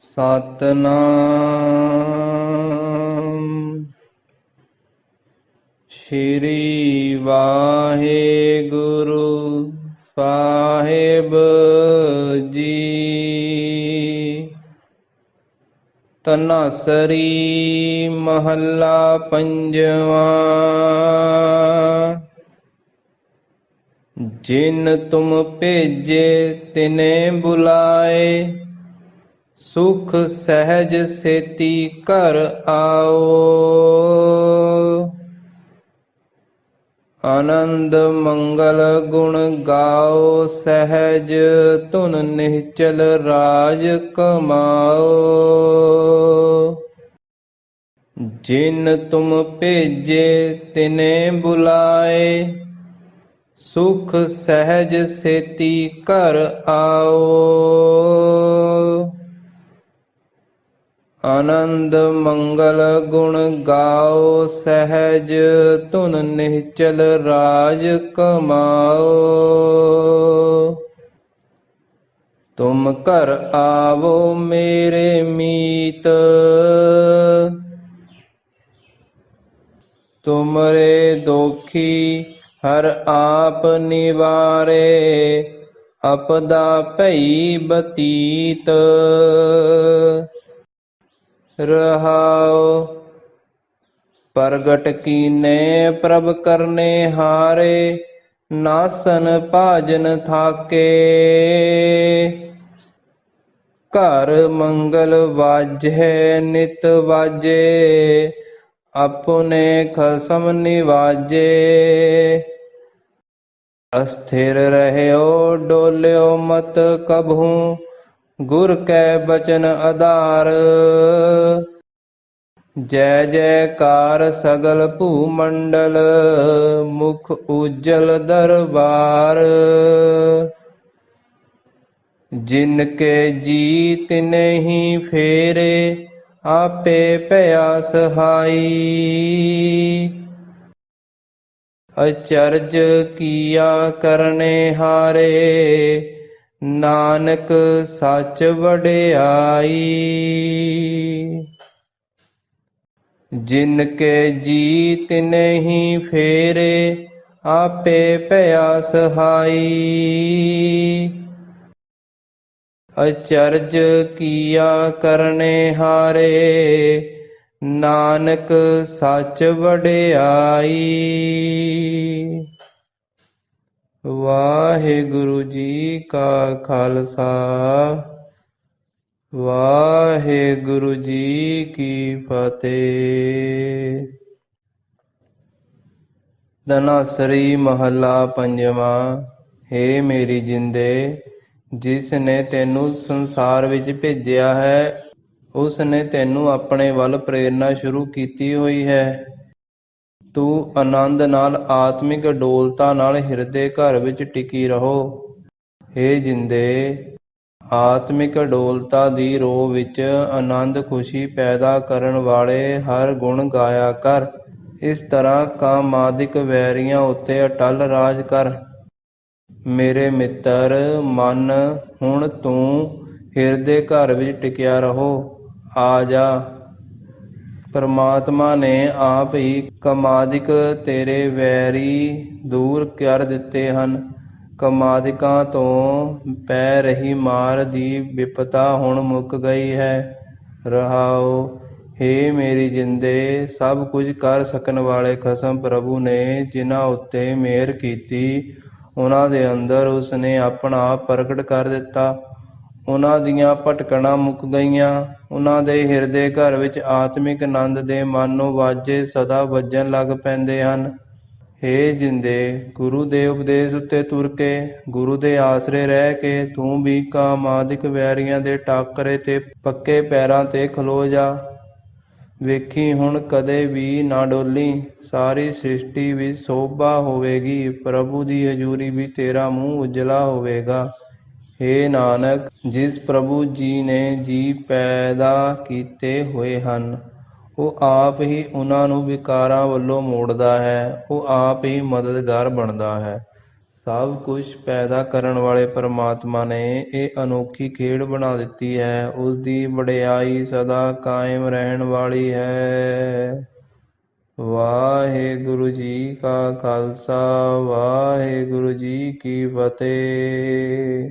ਸਤਨਾਮ। ਸ਼੍ਰੀ ਵਾਹਿਗੁਰੂ ਸਾਹਿਬ ਜੀ। ਤਨਾਸਰੀ ਮਹੱਲਾ ਪੰਜਵਾਂ। ਜਿਨ ਤੁਮ ਭੇਜੇ ਤਿਨੇ ਬੁਲਾਏ। ਸੁਖ ਸਹਿਜ ਸੇਤੀ ਘਰ ਆਓ। ਆਨੰਦ ਮੰਗਲ ਗੁਣ ਗਾਓ, ਸਹਿਜ ਤੁਨ ਨਿਹਚਲ ਰਾਜ ਕਮਾਓ। ਜਿਨ ਤੁਮ ਭੇਜੇ, ਤਿਨੇ ਬੁਲਾਏ। ਸੁਖ ਸਹਿਜ ਸੇਤੀ ਘਰ ਆਓ। ਆਨੰਦ ਮੰਗਲ ਗੁਣ ਗਾਓ ਸਹਿਜ ਧੁਨ ਨਿਹਚਲ ਰਾਜ ਕਮਾਓ। ਤੁਮ ਘਰ ਆਵੋ ਮੇਰੇ ਮੀਤ। ਤੁਮਰੇ ਦੋਖੀ ਹਰ ਆਪ ਨਿਵਾਰੇ। ਅਪਦਾ ਭਈ ਬਤੀਤ। ਰਹਾਉ। ਪ੍ਰਗਟ ਕੀਨੇ, ਪ੍ਰਭ ਕਰਨੇ ਹਾਰੇ, ਨਾਸਨ ਭਾਜਨ ਥਾਕੇ। ਘਰ ਮੰਗਲ ਵਾਜੈ ਨਿਤ ਵਾਜੇ, ਆਪਣੇ ਖਸਮ ਨਿਵਾਜੇ। ਅਸਥਿਰ ਰਹਿਓ, ਡੋਲਿਓ ਮਤ ਕਬਹੂ ਗੁਰ ਕੈ ਬਚਨ ਆਧਾਰ। ਜੈ ਜੈਕਾਰ ਸਗਲ ਭੂ ਮੰਡਲ ਮੁਖ ਉਜਲ ਦਰਬਾਰ। ਜਿਨ ਕੇ ਜੀ ਤਿਨੇ ਫੇਰੇ, ਆਪੇ ਭਇਆ ਸਹਾਈ। ਅਚਰਜ ਕੀਆ ਕਰਨੇ ਹਾਰੇ ਨਾਨਕ ਸੱਚ ਵਡਿਆਈ। ਜਿਨ ਕੇ ਜੀਤ ਨਹੀਂ ਫੇਰੇ, ਆਪੇ ਭਇਆ ਸਹਾਈ। ਅਚਰਜ ਕੀਆ ਕਰਨੇ ਹਾਰੇ, ਨਾਨਕ ਸੱਚ ਵਡਿਆਈ। ਵਾਹਿਗੁਰੂ ਜੀ ਕਾ ਖਾਲਸਾ, ਵਾਹਿਗੁਰੂ ਜੀ ਕੀ ਫਤਿਹ। ਦਨਾਸਰੀ ਮਹੱਲਾ ਪੰਜਵਾਂ, ਹੇ ਮੇਰੀ ਜਿੰਦੇ ਜਿਸ ਨੇ ਤੈਨੂੰ ਸੰਸਾਰ ਵਿੱਚ ਭੇਜਿਆ ਹੈ ਉਸ ਨੇ ਤੈਨੂੰ ਆਪਣੇ ਵੱਲ ਪ੍ਰੇਰਣਾ ਸ਼ੁਰੂ ਕੀਤੀ ਹੋਈ ਹੈ। ਤੂੰ ਆਨੰਦ ਨਾਲ ਆਤਮਿਕ ਡੋਲਤਾ ਨਾਲ ਹਿਰਦੇ ਘਰ ਵਿੱਚ ਟਿਕੀ ਰਹੋ। ਹੇ ਜਿੰਦੇ, ਆਤਮਿਕ ਡੋਲਤਾ ਦੀ ਰੋ ਵਿੱਚ ਆਨੰਦ ਖੁਸ਼ੀ ਪੈਦਾ ਕਰਨ ਵਾਲੇ ਹਰ ਗੁਣ ਗਾਇਆ ਕਰ। ਇਸ ਤਰ੍ਹਾਂ ਕਾਮਾਦਿਕ ਵੈਰੀਆਂ ਉੱਤੇ ਅਟਲ ਰਾਜ ਕਰ। ਮੇਰੇ ਮਿੱਤਰ, ਮਨ, ਹੁਣ ਤੂੰ ਹਿਰਦੇ ਘਰ ਵਿੱਚ ਟਿਕਿਆ ਰਹੋ। ਆ ਜਾ। ਪਰਮਾਤਮਾ ਨੇ ਆਪ ਹੀ ਕਮਾਦਿਕ ਤੇਰੇ ਵੈਰੀ ਦੂਰ ਕਰ ਦਿੱਤੇ ਹਨ। ਕਮਾਦਿਕਾਂ ਤੋਂ ਪੈ ਰਹੀ ਮਾਰ ਦੀ ਵਿਪਤਾ ਹੁਣ ਮੁੱਕ ਗਈ ਹੈ। ਰਹਾਓ, ਹੇ ਮੇਰੀ ਜਿੰਦੇ, ਸਭ ਕੁਝ ਕਰ ਸਕਣ ਵਾਲੇ ਖਸਮ ਪ੍ਰਭੂ ਨੇ ਜਿਨ੍ਹਾਂ ਉੱਤੇ ਮਿਹਰ ਕੀਤੀ, ਉਹਨਾਂ ਦੇ ਅੰਦਰ ਉਸਨੇ ਆਪਣਾ ਆਪ ਪ੍ਰਗਟ ਕਰ ਦਿੱਤਾ। ਉਹਨਾਂ ਦੀਆਂ ਭਟਕਣਾ ਮੁੱਕ ਗਈਆਂ। ਉਹਨਾਂ ਦੇ ਹਿਰਦੇ ਘਰ ਵਿੱਚ ਆਤਮਿਕ ਆਨੰਦ ਦੇ ਮਾਨੋ ਵਾਜੇ ਸਦਾ ਵੱਜਣ ਲੱਗ ਪੈਂਦੇ ਹਨ। ਹੇ ਜਿੰਦੇ, ਗੁਰੂ ਦੇ ਉਪਦੇਸ਼ ਉੱਤੇ ਤੁਰ ਕੇ, ਗੁਰੂ ਦੇ ਆਸਰੇ ਰਹਿ ਕੇ ਤੂੰ ਵੀ ਕਾਮਾਦਿਕ ਵੈਰੀਆਂ ਦੇ ਟਾਕਰੇ ਤੇ ਪੱਕੇ ਪੈਰਾਂ ਤੇ ਖਲੋ ਜਾ। ਵੇਖੀ ਹੁਣ ਕਦੇ ਵੀ ਨਾ ਡੋਲੀ, ਸਾਰੀ ਸ੍ਰਿਸ਼ਟੀ ਵਿੱਚ ਸੋਭਾ ਹੋਵੇਗੀ, ਪ੍ਰਭੂ ਦੀ ਹਜ਼ੂਰੀ ਵਿੱਚ ਤੇਰਾ ਮੂੰਹ ਉਜਲਾ ਹੋਵੇਗਾ। ਹੇ ਨਾਨਕ, ਜਿਸ ਪ੍ਰਭੂ ਜੀ ਨੇ ਜੀ ਪੈਦਾ ਕੀਤੇ ਹੋਏ ਹਨ, ਉਹ ਆਪ ਹੀ ਉਹਨਾਂ ਨੂੰ ਵਿਕਾਰਾਂ ਵੱਲੋਂ ਮੋੜਦਾ ਹੈ, ਉਹ ਆਪ ਹੀ ਮਦਦਗਾਰ ਬਣਦਾ ਹੈ। ਸਭ ਕੁਝ ਪੈਦਾ ਕਰਨ ਵਾਲੇ ਪਰਮਾਤਮਾ ਨੇ ਇਹ ਅਨੋਖੀ ਖੇਡ ਬਣਾ ਦਿੱਤੀ ਹੈ, ਉਸ ਦੀ ਵਡਿਆਈ ਸਦਾ ਕਾਇਮ ਰਹਿਣ ਵਾਲੀ ਹੈ। ਵਾਹਿਗੁਰੂ ਜੀ ਕਾ ਖਾਲਸਾ, ਵਾਹਿਗੁਰੂ ਜੀ ਕੀ ਫਤਿਹ।